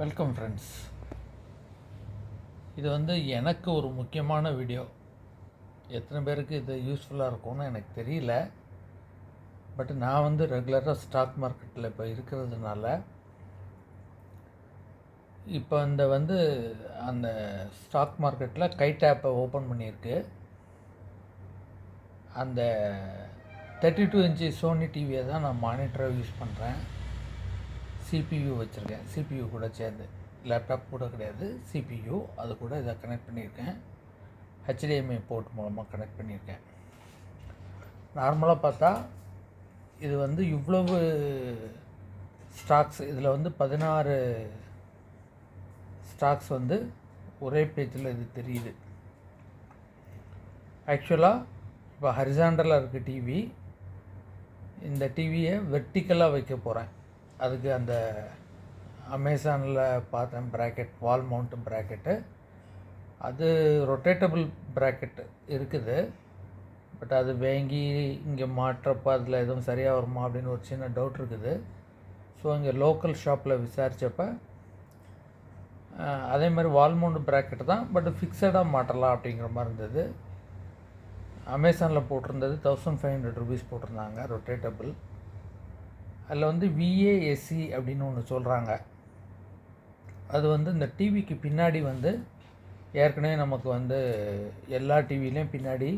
Welcome friends இது வந்து எனக்கு ஒரு முக்கியமான வீடியோ எத்தனை பேருக்கு இது யூஸ்ஃபுல்லாக இருக்கும்னு எனக்கு தெரியல. பட் நான் வந்து ரெகுலராக ஸ்டாக் மார்க்கெட்டில் இப்போ இருக்கிறதுனால இப்போ இந்த வந்து அந்த ஸ்டாக் மார்க்கெட்டில் கைட் ஆப்பை ஓப்பன் பண்ணியிருக்கு. அந்த தேர்ட்டி டூ இன்ச்சு சோனி டிவியை தான் நான் மானிட்டராக யூஸ் பண்ணுறேன் சிபியு வச்சுருக்கேன். சிபியு கூட சேர்ந்து. லேப்டாப் கூட கிடையாது. சிபியு அது கூட இதை கனெக்ட் பண்ணியிருக்கேன். ஹெச்டிஎம்ஐ போர்ட் மூலமாக கனெக்ட் பண்ணியிருக்கேன். நார்மலாக பார்த்தா இது வந்து இவ்வளவு ஸ்டாக்ஸ் இதில் வந்து பதினாறு ஸ்டாக்ஸ் வந்து ஒரே பேஜில் இது தெரியுது. ஆக்சுவலாக இப்போ ஹரிசாண்டலாக இருக்குது டிவி இந்த டிவியை வெர்டிக்கலாக வைக்க போகிறேன் அதுக்கு அந்த அமேசானில் பார்த்தேன் ப்ராக்கெட் வால் மவுண்ட் ப்ராக்கெட்டு அது ரொட்டேட்டபிள் ப்ராக்கெட் இருக்குது. பட் அது வாங்கி இங்கே மாட்டுறப்ப அதில் எதுவும் சரியாக வருமா அப்படின்னு ஒரு சின்ன டவுட் இருக்குது. ஸோ இங்கே லோக்கல் ஷாப்பில் விசாரித்தப்ப அதே மாதிரி வால்மவுண்ட் ப்ராக்கெட் தான் பட் ஃபிக்ஸடாக மாட்டலாம் அப்படிங்கிற மாதிரி இருந்தது. அமேசானில் போட்டிருந்தது தௌசண்ட் ஃபைவ் ஹண்ட்ரட் ருபீஸ் போட்டிருந்தாங்க ரொட்டேட்டபிள் அதில் வந்து விஏஎஸ்சி அப்படின்னு ஒன்று சொல்கிறாங்க அது வந்து இந்த டிவிக்கு பின்னாடி வந்து ஏற்கனவே நமக்கு வந்து எல்லா டிவிலையும் பின்னாடி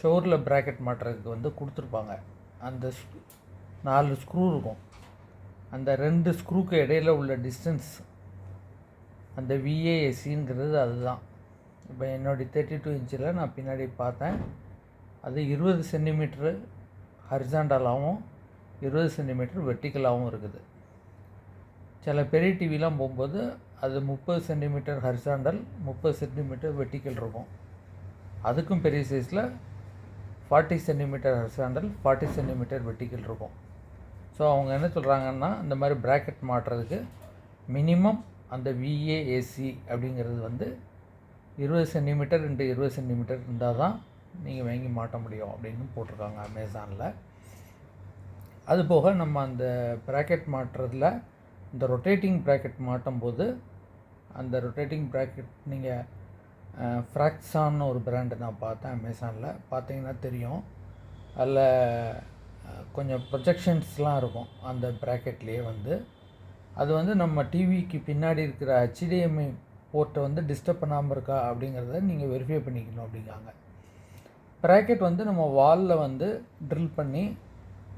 ஷோரில் ப்ராக்கெட் மாட்டுறதுக்கு வந்து கொடுத்துருப்பாங்க. அந்த நாலு ஸ்க்ரூ இருக்கும். அந்த ரெண்டு ஸ்க்ரூக்கு இடையில உள்ள டிஸ்டன்ஸ் அந்த விஏஎஸ்சிங்கிறது அதுதான். இப்போ என்னுடைய தேர்ட்டி டூ இன்ச்சில் நான் பின்னாடி பார்த்தேன். அது இருபது சென்டிமீட்ரு ஹரிசாண்டலாகவும் இருபது சென்டிமீட்டர் வெர்டிக்கலாகவும் இருக்குது. சில பெரிய டிவிலாம் போகும்போது அது முப்பது சென்டிமீட்டர் ஹரிசாண்டல் முப்பது சென்டிமீட்டர் வெர்டிக்கல் இருக்கும். அதுக்கும் பெரிய சைஸில் forty centimetre horizontal forty centimetre vertical இருக்கும். ஸோ அவங்க என்ன சொல்கிறாங்கன்னா இந்த மாதிரி ப்ராக்கெட் மாட்டுறதுக்கு மினிமம் அந்த விஏஏசி அப்படிங்கிறது வந்து இருபது சென்டிமீட்டர் இன்ட்டு இருபது சென்டிமீட்டர் இருந்தால் தான் நீங்கள் வாங்கி மாட்ட முடியும் அப்படின்னு போட்டிருக்காங்க அமேசானில் அது போக நம்ம அந்த ப்ராக்கெட் மாட்டுறதுல இந்த ரொட்டேட்டிங் ப்ராக்கெட் மாட்டும் போது அந்த ரொட்டேட்டிங் ப்ராக்கெட் நீங்கள் ஃப்ராக்ஸான்னு ஒரு பிராண்டு நான் பார்த்தேன் அமேசானில் பார்த்தீங்கன்னா தெரியும். அதில் கொஞ்சம் ப்ரொஜெக்ஷன்ஸ்லாம் இருக்கும் அந்த ப்ராக்கெட்லேயே வந்து. அது வந்து நம்ம டிவிக்கு பின்னாடி இருக்கிற ஹெச்டிஎம்ஐ போர்ட்டை வந்து டிஸ்டர்ப் பண்ணாமல் இருக்கா அப்படிங்கிறத நீங்கள் வெரிஃபை பண்ணிக்கணும் அப்படிங்காங்க ப்ராக்கெட் வந்து நம்ம வாலில் வந்து ட்ரில் பண்ணி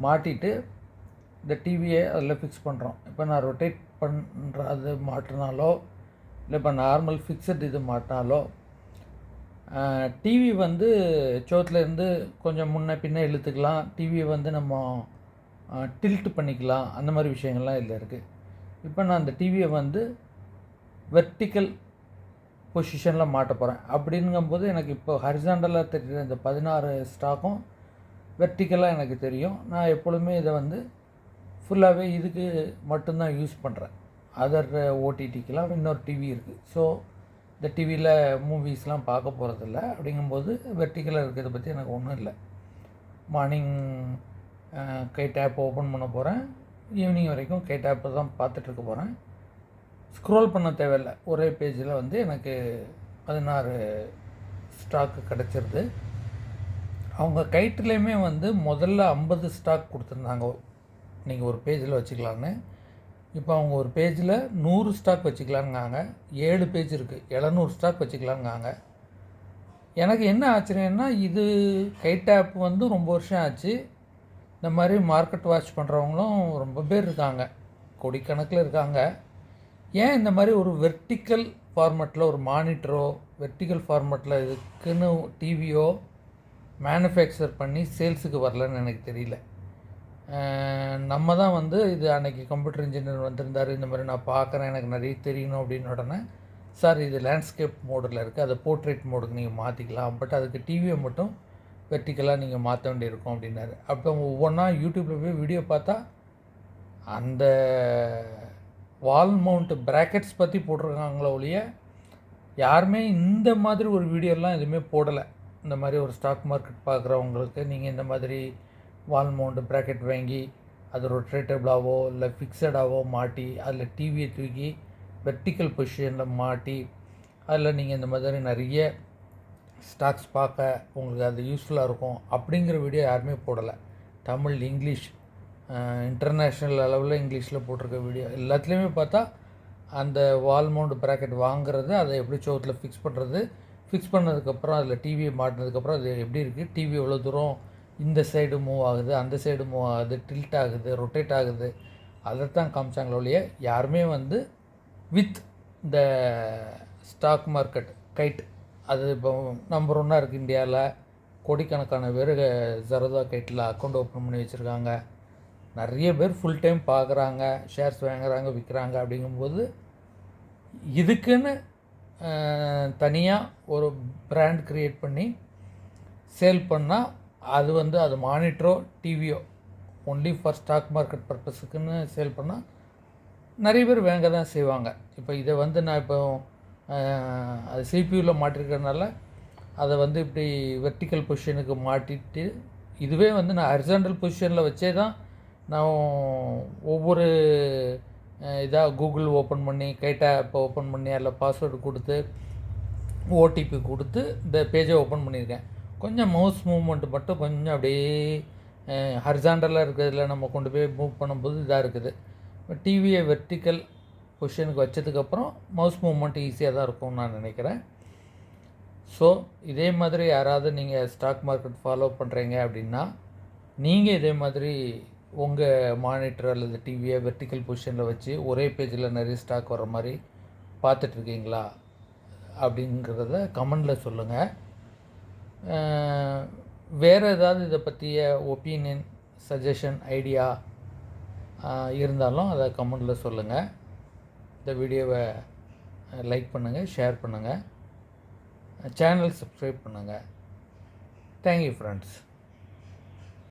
மாட்டிட்டு இந்த டிவியை அதில் ஃபிக்ஸ் பண்ணுறோம் இப்போ நான் ரொட்டேட் பண்ணுற அது மாட்டினாலோ இல்லை இப்போ நார்மல் ஃபிக்ஸட் இது மாட்டினாலோ டிவி வந்து சோத்துலேருந்து கொஞ்சம் முன்ன பின்ன இழுத்துக்கலாம். டிவியை வந்து நம்ம டில்ட் பண்ணிக்கலாம். அந்த மாதிரி விஷயங்கள்லாம் இதில் இருக்குது இப்போ நான் அந்த டிவியை வந்து வெர்டிக்கல் பொசிஷனில் மாட்ட போகிறேன் அப்படிங்கும்போது எனக்கு இப்போ ஹரிசாண்டலாக தெரிகிற இந்த பதினாறு ஸ்டாக்கும் வெர்டிக்கலாக எனக்கு தெரியும். நான் எப்பொழுதுமே இதை வந்து ஃபுல்லாகவே இதுக்கு மட்டும்தான் யூஸ் பண்ணுறேன் அதர் ஓடிடிக்கெலாம் இன்னொரு டிவி இருக்குது ஸோ இந்த டிவியில் மூவிஸ்லாம் பார்க்க போகிறதில்ல அப்படிங்கும்போது வெர்டிக்கலாக இருக்கிறத பற்றி எனக்கு ஒன்றும் இல்லை. மார்னிங் கை டேப் ஓப்பன் பண்ண போகிறேன் ஈவினிங் வரைக்கும் கை டேப்பை தான் பார்த்துட்ருக்க போகிறேன் ஸ்க்ரோல் பண்ண தேவையில்லை. ஒரே பேஜில் வந்து எனக்கு பதினாறு ஸ்டாக்கு கிடச்சிருது. அவங்க கைட்டுலேயுமே வந்து முதல்ல ஐம்பது ஸ்டாக் கொடுத்துருந்தாங்க. நீங்கள் ஒரு பேஜில் வச்சுக்கலான்னு இப்போ அவங்க ஒரு பேஜில் நூறு ஸ்டாக் வச்சுக்கலாங்காங்க ஏழு பேஜ் இருக்குது எழுநூறு ஸ்டாக் வச்சுக்கலாங்காங்க எனக்கு என்ன ஆச்சரியம்னா இது கைட் ஆப் வந்து ரொம்ப வருஷம் ஆச்சு. இந்த மாதிரி மார்க்கெட் வாட்ச் பண்ணுறவங்களும் ரொம்ப பேர் இருக்காங்க. கோடிக்கணக்கில் இருக்காங்க. ஏன் இந்த மாதிரி ஒரு வெர்டிக்கல் ஃபார்மேட்டில் ஒரு மானிட்டரோ வெர்டிக்கல் ஃபார்மேட்டில் இதுக்குன்னு டிவியோ மேனுஃபேக்சர் பண்ணி சேல்ஸுக்கு வரலன்னு எனக்கு தெரியல. நம்ம தான் வந்து இது அன்றைக்கி கம்ப்யூட்டர் இன்ஜினியர் வந்திருந்தார் இந்த மாதிரி நான் பார்க்குறேன் எனக்கு நிறைய தெரியணும் அப்படின்னு உடனே சார் இது லேண்ட்ஸ்கேப் மோடில் இருக்குது அதை போர்ட்ரேட் மோடுக்கு நீங்கள் மாற்றிக்கலாம் பட் அதுக்கு டிவியை மட்டும் வெர்டிக்கலாக நீங்கள் மாற்ற வேண்டியிருக்கும் அப்படின்னாரு. அப்போ ஒவ்வொன்றா யூடியூப்பில் போய் வீடியோ பார்த்தா அந்த வால் மவுண்ட் ப்ராக்கெட்ஸ் பற்றி போட்டிருக்காங்களோ ஒழிய யாருமே இந்த மாதிரி ஒரு வீடியோலாம் எதுவுமே போடலை. இந்த மாதிரி ஒரு ஸ்டாக் மார்க்கெட் பார்க்குறவங்களுக்கு நீங்கள் இந்த மாதிரி வால் மவுண்ட் ப்ராக்கெட் வாங்கி அது ரொட்டேட்டபிளாவோ இல்லை ஃபிக்ஸடாவோ மாட்டி அதில் டிவியை தூக்கி வெர்டிக்கல் பொசிஷனில் மாட்டி அதில் நீங்கள் இந்த மாதிரி நிறைய ஸ்டாக்ஸ் பார்க்க உங்களுக்கு அது யூஸ்ஃபுல்லாக இருக்கும். அப்படிங்கிற வீடியோ யாருமே போடலை. தமிழ் இங்கிலீஷ் இன்டர்நேஷ்னல் அளவில் இங்கிலீஷில் போட்டிருக்க வீடியோ எல்லாத்துலேயுமே பார்த்தா அந்த வால் மவுண்ட் ப்ராக்கெட் வாங்குறது அதை எப்படி சோத்தில் ஃபிக்ஸ் பண்ணுறது ஃபிக்ஸ் பண்ணதுக்கப்புறம் அதில் டிவியை மாட்டினதுக்கப்புறம் அது எப்படி இருக்குது டிவி எவ்வளோ தூரம் இந்த சைடு மூவ் ஆகுது அந்த சைடு மூவ் ஆகுது டில்ட் ஆகுது ரொட்டேட் ஆகுது அதைத்தான் காமிச்சாங்களே ஒழிய யாருமே வந்து வித் இந்த ஸ்டாக் மார்க்கெட் கைட் அது இப்போ நம்பர் ஒன்னாக இருக்குது இந்தியாவில் கோடிக்கணக்கான பேர் ஜரதா கைட்டில் அக்கௌண்ட் ஓப்பன் பண்ணி வச்சுருக்காங்க. நிறைய பேர் ஃபுல் டைம் பார்க்குறாங்க ஷேர்ஸ் வாங்குறாங்க விற்கிறாங்க அப்படிங்கும்போது இதுக்குன்னு தனியாக ஒரு பிராண்ட் க்ரியேட் பண்ணி சேல் பண்ணால் அது வந்து அது மானிட்டரோ டிவியோ ஒன்லி ஃபார் ஸ்டாக் மார்க்கெட் பர்பஸுக்குன்னு சேல் பண்ணால் நிறைய பேர் வாங்க தான் செய்வாங்க. இப்போ இதை வந்து நான் இப்போ அது சிபியூவில் மாட்டிருக்கிறதுனால அதை வந்து இப்படி வெர்டிக்கல் பொசிஷனுக்கு மாட்டிட்டு இதுவே வந்து நான் ஹரிசாண்டல் பொசிஷனில் வச்சே தான் நான் ஒவ்வொரு இதாக கூகுள் ஓப்பன் பண்ணி கைட்டா இப்போ ஓப்பன் பண்ணி அதில் பாஸ்வேர்டு கொடுத்து ஓடிபி கொடுத்து இந்த பேஜை ஓப்பன் பண்ணியிருக்கேன். கொஞ்சம் மவுஸ் மூவ்மெண்ட் மட்டும் கொஞ்சம் அப்படியே ஹரிசாண்டலாக இருக்கிறதுல நம்ம கொண்டு போய் மூவ் பண்ணும்போது இதாக இருக்குது. டிவியை வெர்டிக்கல் பொசிஷனுக்கு வச்சதுக்கப்புறம் மவுஸ் மூவ்மெண்ட் ஈஸியாக தான் இருக்கும்னு நான் நினைக்கிறேன். ஸோ இதே மாதிரி யாராவது நீங்கள் ஸ்டாக் மார்க்கெட் ஃபாலோ பண்ணுறீங்க அப்படின்னா நீங்கள் இதே மாதிரி உங்கள் மானிட்டர் அல்லது டிவியை வெர்டிக்கல் பொசிஷனில் வச்சு ஒரே பேஜில் நிறைய ஸ்டாக் வர மாதிரி பார்த்துட்ருக்கீங்களா அப்படிங்கிறத கமெண்டில் சொல்லுங்கள் வேறு ஏதாவது இதை பற்றிய ஒப்பீனியன் சஜஷன் ஐடியா இருந்தாலும் அதை கமெண்டில் சொல்லுங்கள் இந்த வீடியோவை லைக் பண்ணுங்கள் ஷேர் பண்ணுங்கள் சேனல் சப்ஸ்கிரைப் பண்ணுங்கள் தேங்க்யூ ஃப்ரெண்ட்ஸ்